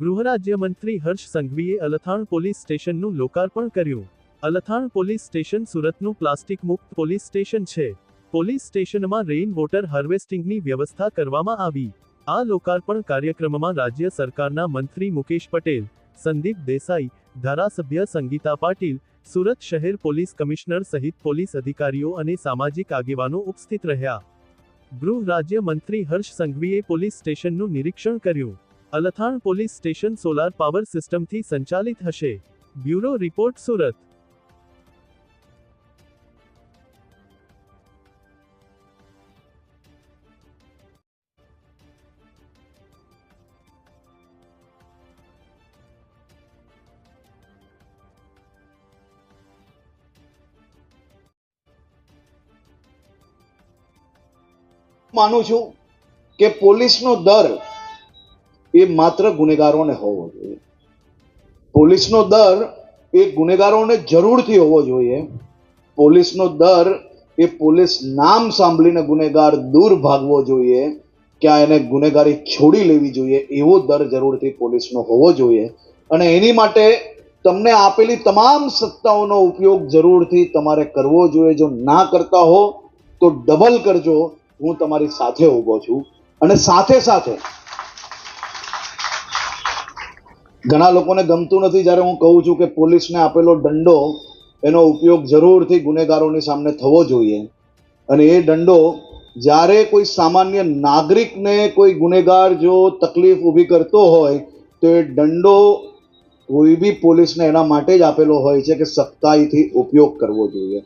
ગૃહરાજ્યમંત્રી હર્ષ સંઘવીએ અલથાણ પોલીસ સ્ટેશનનું લોકાર્પણ કર્યું. અલથાણ પોલીસ સ્ટેશન સુરતનું પ્લાસ્ટિક મુક્ત પોલીસ સ્ટેશન છે. પોલીસ સ્ટેશનમાં રેઇન વોટર હાર્વેસ્ટિંગની વ્યવસ્થા કરવામાં આવી. આ લોકાર્પણ કાર્યક્રમમાં રાજ્ય સરકારના મંત્રી મુકેશ પટેલ, સંદીપ દેસાઈ, ધારાસભ્ય સંગીતા પાટીલ, સુરત શહેર પોલીસ કમિશનર સહિત પોલીસ અધિકારીઓ અને સામાજિક આગેવાનો ઉપસ્થિત રહ્યા. ગૃહ રાજ્ય મંત્રી હર્ષ સંઘવીએ પોલીસ સ્ટેશનનું નિરીક્ષણ કર્યું. Althan police station solar power સિસ્ટમથી સંચાલિત હશે. Bureau report Surat. માનું છું કે પોલીસનો દર એ માત્ર ગુનેગારોને હોવો જોઈએ. પોલીસનો દર એ ગુનેગારોને જરૂરથી હોવો જોઈએ. પોલીસનો દર એ પોલીસ નામ સાંભળીને ગુનેગાર દૂર ભાગવો જોઈએ, ક્યાં એને ગુનેગારી છોડી લેવી જોઈએ, એવો દર જરૂરથી પોલીસનો હોવો જોઈએ. અને એની માટે તમને આપેલી તમામ સત્તાઓનો ઉપયોગ જરૂરથી તમારે કરવો જોઈએ. જો ના કરતા હો, તો ડબલ કરજો. હું તમારી સાથે ઊભો છું. અને સાથે સાથે ઘણા લોકોને ગમતું નથી જ્યારે હું કહું છું કે પોલીસને આપેલો દંડો એનો ઉપયોગ જરૂરથી ગુનેગારોની સામે થવો જોઈએ. અને એ દંડો જ્યારે કોઈ સામાન્ય નાગરિકને કોઈ ગુનેગાર જો તકલીફ ઊભી કરતો હોય, તો એ દંડો કોઈ બી પોલીસને એના માટે જ આપેલો હોય છે કે સખ્તાઈથી ઉપયોગ કરવો જોઈએ.